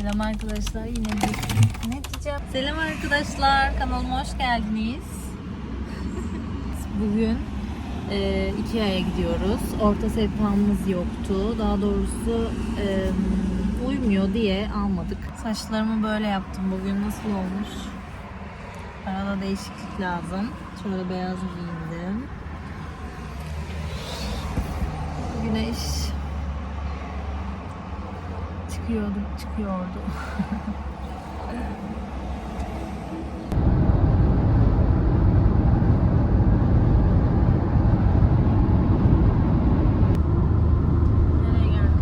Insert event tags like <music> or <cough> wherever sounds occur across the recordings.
Selam arkadaşlar yine bir ne diyeceğim? Selam arkadaşlar kanalıma hoş geldiniz. <laughs> Bugün e, Ikea'ya gidiyoruz. Orta sehpamız yoktu. Daha doğrusu e, uymuyor diye almadık. Saçlarımı böyle yaptım. Bugün nasıl olmuş? Arada değişiklik lazım. Şöyle beyaz giyindim. Güneş çıkıyordu, çıkıyordu. Nereye geldik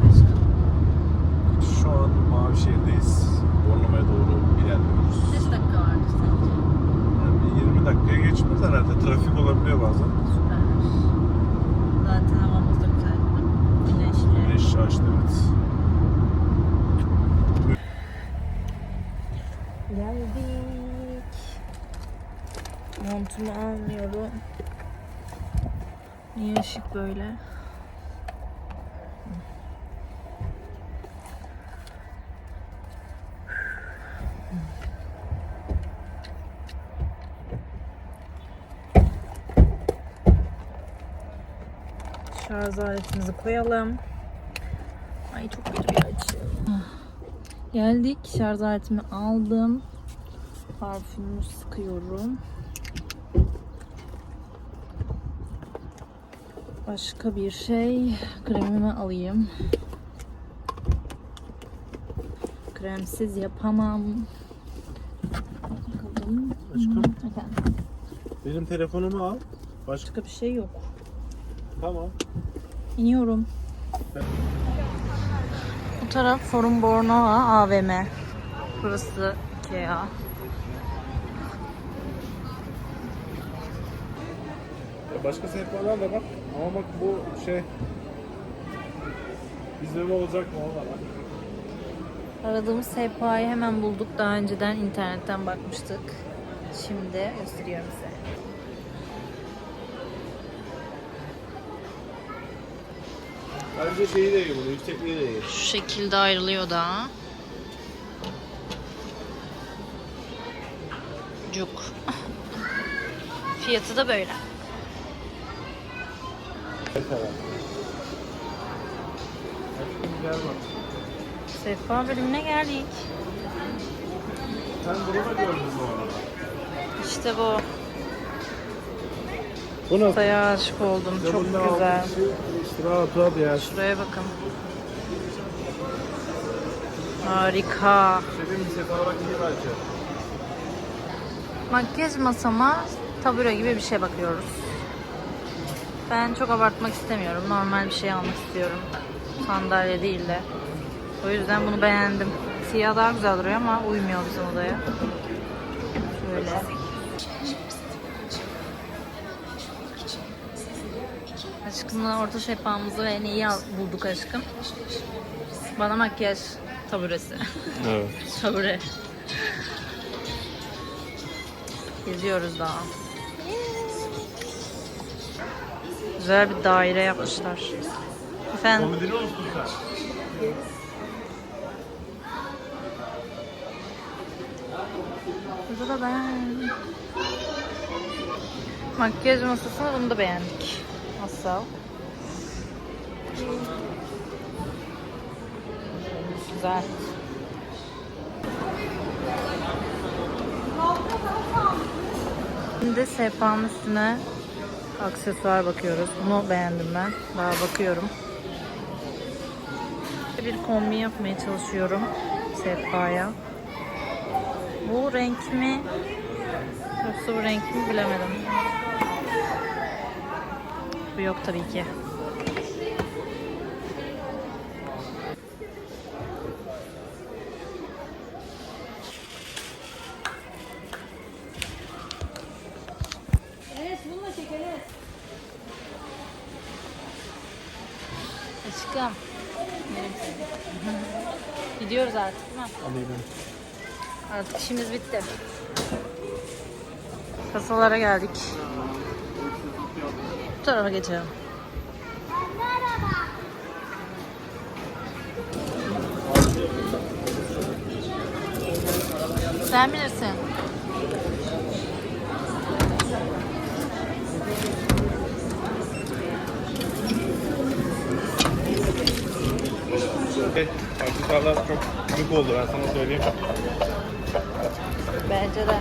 Geldik. Montumu almıyorum. Niye ışık böyle? Şarj aletimizi koyalım. Ay çok kötü bir açı. Geldik. Şarj aletimi aldım. Parfümümü sıkıyorum. Başka bir şey. Kremimi alayım. Kremsiz yapamam. Bakalım. Aşkım. Efendim, Benim telefonumu al. Başka Başka bir şey yok. tamam. İniyorum. Bu taraf Forum Bornova AVM. Burası Ikea. Başka sehpalar da bak. Ama bak bu şey bizde olacak mı ona bak. Aradığımız sehpayı hemen bulduk. Daha önceden internetten bakmıştık. Şimdi gösteriyorum size. Bence şeyi de iyi bunu, yüksekliği de iyi. Şu şekilde ayrılıyor da. Cuk. <laughs> Fiyatı da böyle. Bak. Sehpa bölümüne geldik. Sen bunu da gördün bu arada. İşte bu. Bu nasıl? Saya aşık oldum. Çok güzel. İşte rahat rahat ya. Şuraya bakın. Harika. Sevdiğim bir sefer olarak iyi bence. Makyaj masama tabure gibi bir şey bakıyoruz. Ben çok abartmak istemiyorum. Normal bir şey almak istiyorum. Sandalye değil de. O yüzden bunu beğendim. Siyah daha güzel duruyor ama uymuyor bizim odaya. Şöyle. Aşkımla orta şeffafımızı ve neyi al- bulduk aşkım? Bana makyaj taburesi. Evet. <laughs> Tabure. Geziyoruz daha. Güzel bir daire yapmışlar. Efendim? Burada da ben. Makyaj masasını bunu da beğendik. Nasıl? Güzel. Şimdi sehpanın üstüne aksesuar bakıyoruz. Bunu beğendim ben. Daha bakıyorum. Bir kombi yapmaya çalışıyorum sehpaya. Bu renk mi? Yoksa bu renk mi bilemedim. Bu yok tabii ki. Aşkım. <laughs> Gidiyoruz artık değil mi? Alayım. Artık işimiz bitti. Kasalara geldik. Bu tarafa geçelim. Sen bilirsin. Evet, çok büyük oldu ben sana söyleyeyim. Bence de.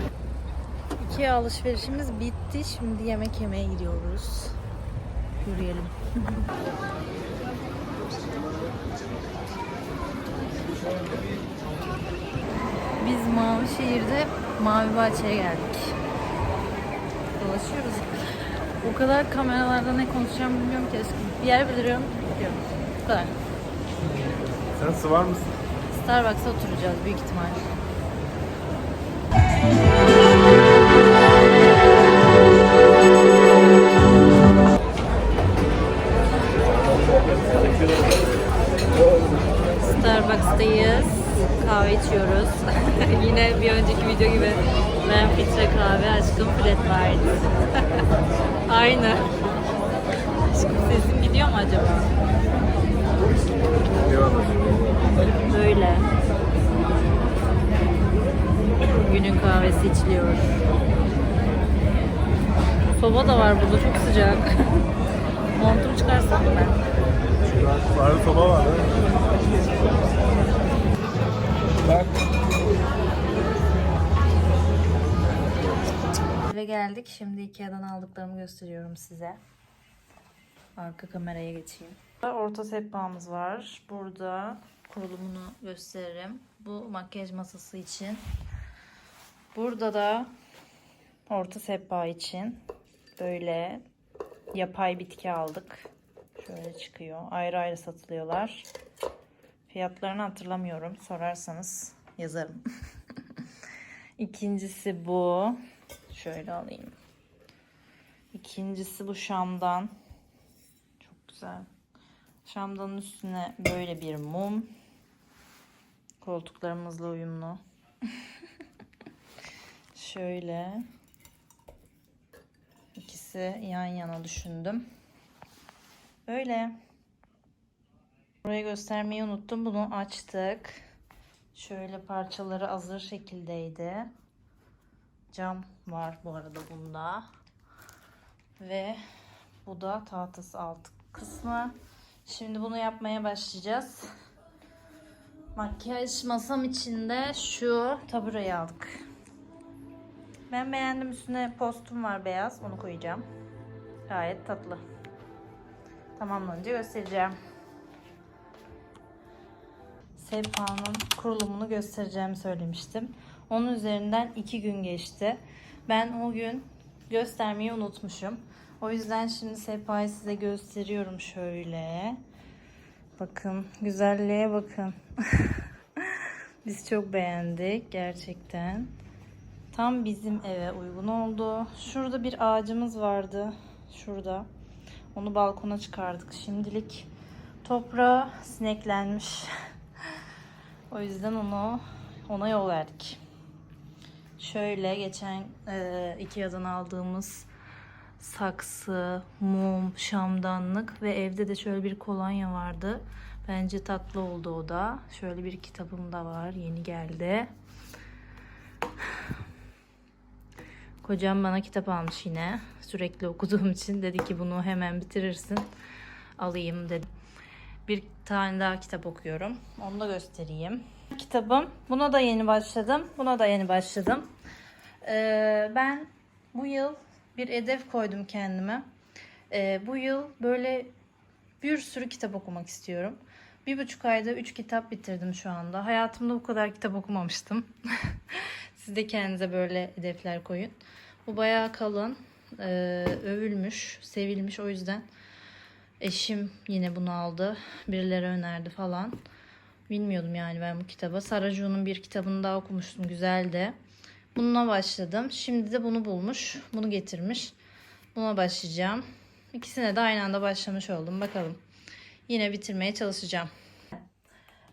İki alışverişimiz bitti. Şimdi yemek yemeye gidiyoruz. Yürüyelim. <laughs> Biz Mavişehir'de Mavi Bahçe'ye geldik. Dolaşıyoruz. O kadar kameralarda ne konuşacağım bilmiyorum ki. Bir yer bildiriyorum, gidiyorum. Bu kadar. Sen sıvar mısın? Starbucks'a oturacağız büyük ihtimal. Starbucks'tayız. Kahve içiyoruz. <laughs> Yine bir önceki video gibi ben filtre kahve, aşkım flat <laughs> white. Aynı. Aşkım sesim gidiyor mu acaba? Böyle. Günün kahvesi içiliyor. Soba da var burada çok sıcak. <laughs> Montumu çıkarsam mı ben? Var soba var? Bak. Eve geldik. Şimdi Ikea'dan aldıklarımı gösteriyorum size. Arka kameraya geçeyim. Orta sehpamız var. Burada kurulumunu gösteririm. Bu makyaj masası için. Burada da orta sehpa için böyle yapay bitki aldık. Şöyle çıkıyor. Ayrı ayrı satılıyorlar. Fiyatlarını hatırlamıyorum. Sorarsanız yazarım. <laughs> İkincisi bu. Şöyle alayım. İkincisi bu Şam'dan. Çok güzel. Şamdanın üstüne böyle bir mum. Koltuklarımızla uyumlu. <laughs> Şöyle. İkisi yan yana düşündüm. Öyle. Burayı göstermeyi unuttum. Bunu açtık. Şöyle parçaları hazır şekildeydi. Cam var bu arada bunda. Ve bu da tahtası alt kısmı. Şimdi bunu yapmaya başlayacağız. Makyaj masam içinde şu tabureyi aldık. Ben beğendim. Üstüne postum var beyaz. Onu koyacağım. Gayet tatlı. Tamamlanınca göstereceğim. Sehpanın kurulumunu göstereceğimi söylemiştim. Onun üzerinden iki gün geçti. Ben o gün göstermeyi unutmuşum. O yüzden şimdi sehpayı size gösteriyorum şöyle. Bakın güzelliğe bakın. <laughs> Biz çok beğendik gerçekten. Tam bizim eve uygun oldu. Şurada bir ağacımız vardı. Şurada. Onu balkona çıkardık. Şimdilik toprağa sineklenmiş. <laughs> o yüzden onu ona yol verdik. Şöyle geçen e, Ikea'dan aldığımız saksı, mum, şamdanlık ve evde de şöyle bir kolonya vardı. Bence tatlı oldu o da. Şöyle bir kitabım da var. Yeni geldi. Kocam bana kitap almış yine. Sürekli okuduğum için dedi ki bunu hemen bitirirsin. Alayım dedi. Bir tane daha kitap okuyorum. Onu da göstereyim. Kitabım. Buna da yeni başladım. Buna da yeni başladım. Ee, ben bu yıl bir hedef koydum kendime. Ee, bu yıl böyle bir sürü kitap okumak istiyorum. Bir buçuk ayda üç kitap bitirdim şu anda. Hayatımda bu kadar kitap okumamıştım. <laughs> Siz de kendinize böyle hedefler koyun. Bu bayağı kalın. Ee, övülmüş, sevilmiş. O yüzden eşim yine bunu aldı. Birileri önerdi falan. Bilmiyordum yani ben bu kitabı. Saracu'nun bir kitabını daha okumuştum. Güzeldi. Bununla başladım. Şimdi de bunu bulmuş. Bunu getirmiş. Buna başlayacağım. İkisine de aynı anda başlamış oldum. Bakalım. Yine bitirmeye çalışacağım.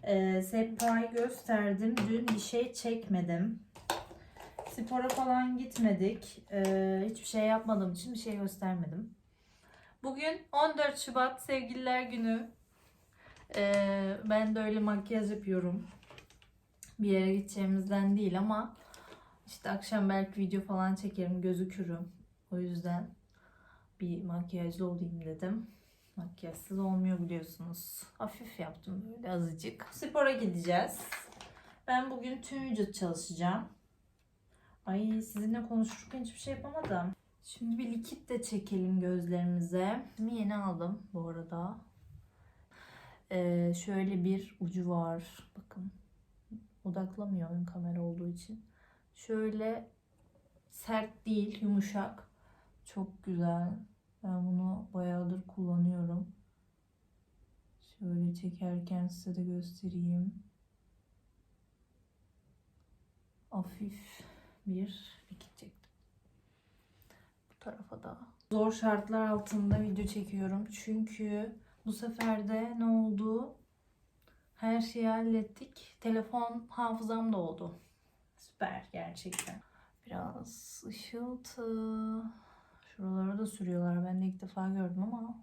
Ee, Sehpa'yı gösterdim. Dün bir şey çekmedim. Spora falan gitmedik. Ee, hiçbir şey yapmadığım için bir şey göstermedim. Bugün 14 Şubat Sevgililer Günü. Ee, ben de öyle makyaj yapıyorum. Bir yere gideceğimizden değil ama İşte akşam belki video falan çekerim gözükürüm. O yüzden bir makyajlı olayım dedim. Makyajsız olmuyor biliyorsunuz. Hafif yaptım böyle azıcık. Spora gideceğiz. Ben bugün tüm vücut çalışacağım. Ay sizinle konuşurken hiçbir şey yapamadım. Şimdi bir likit de çekelim gözlerimize. Şimdi yeni aldım bu arada. Ee, şöyle bir ucu var. Bakın. Odaklamıyor ön kamera olduğu için. Şöyle sert değil, yumuşak. Çok güzel. Ben bunu bayağıdır kullanıyorum. Şöyle çekerken size de göstereyim. Hafif bir likit çektim. Bu tarafa da. Zor şartlar altında video çekiyorum. Çünkü bu sefer de ne oldu? Her şeyi hallettik. Telefon hafızam da oldu. Süper gerçekten. Biraz ışıltı. Şuralara da sürüyorlar. Ben de ilk defa gördüm ama